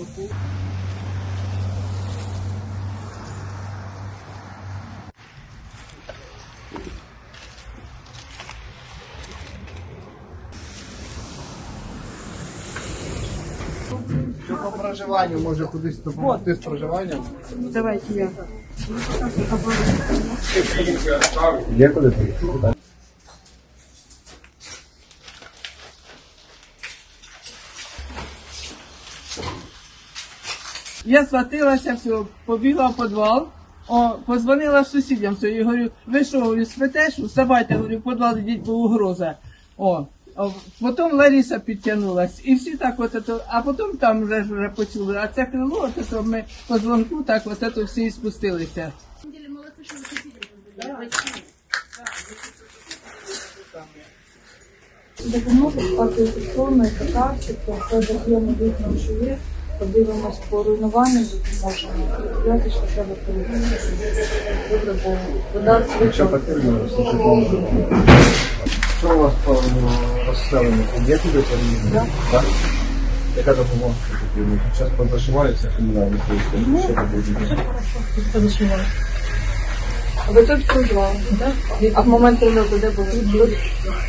Що по проживанню може кудись допомогти з проживанням? Давайте я. Є куди поїхати? Я схватилася, все, побігла в підвал, о, позвонила сусідям своїм, говорю, ви що, говорю. Вставайте, говорю, в підвал йдіть, бо угроза. О, о, потім Лариса підтягнулась, і всі так от, ето, а потім там вже, вже почули, а це крило, от ето, ми по дзвонку так от ето всі і спустилися. Допомога антиінфекційної катарсику, продаємо вікна, що є, подивимось по руйнуванням, допоможемо. Я що треба перевірити. Добре, бо вода Що потрібно? Що у вас по розселенню? Є куди переїхати? Так. Яка допомога? Зараз позашиваються комунальні служби. Що ви будете? А ви тут проживали, так? А в момент прильоту де були? Тут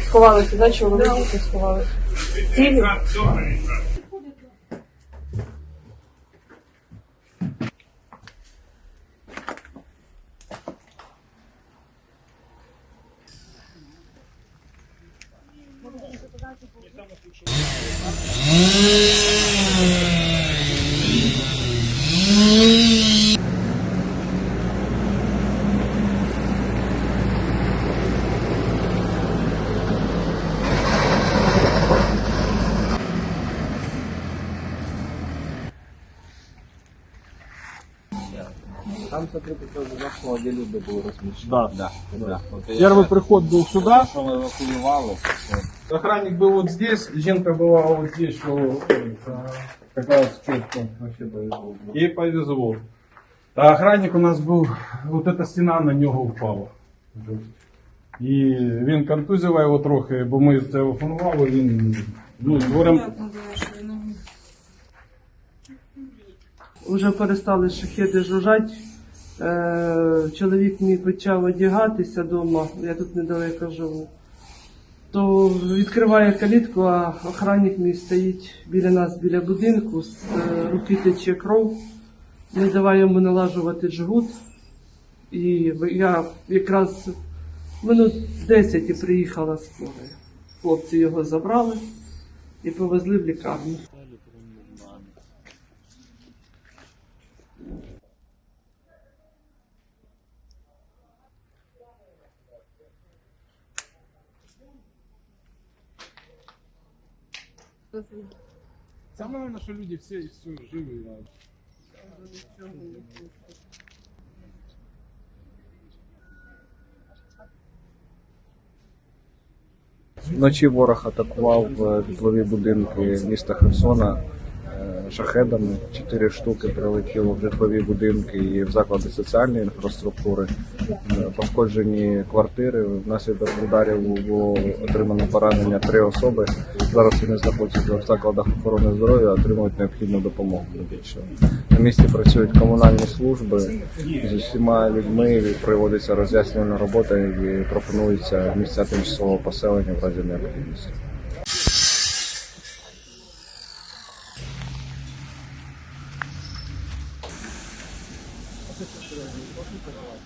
сховалися, да? Чоловіки сховалися. Цілі? Там, смотрите, тоже нашого, де люди були розміщені. Да. Да. да. Вот я- Первый приход был сюда, Що ми евакуювали. охранник был вот здесь, жінка была вот здесь, что как раз четко Вообще повезло. Ей повезло. А охранник у нас был, вот эта стена на нього впала. І він контузила його трохи, бо ми телефонували, він ну, дворем Уже перестали шахеди жужжать. Е, чоловік мій почав одягатися вдома, я тут недалеко живу. То відкриває калітку, а охранник мій стоїть біля нас, біля будинку, з е, руки тече кров, не давай йому налажувати жгут. І я якраз минут 10 і приїхала скорая. Хлопці його забрали і повезли в лікарню. Саме головне, що люди всі, всі живі. Вночі ворог атакував е, житлові будинки міста Херсона шахедами. Чотири штуки прилетіло в житлові будинки і в заклади соціальної інфраструктури. Е, Пошкоджені квартири. Внаслідок ударів було отримано поранення три особи. Зараз вони знаходяться в закладах охорони здоров'я, отримують необхідну допомогу. На місці працюють комунальні служби з усіма людьми. Проводиться роз'яснювальна робота і пропонується місця тимчасового поселення в разі необхідності. Пошли пожелать.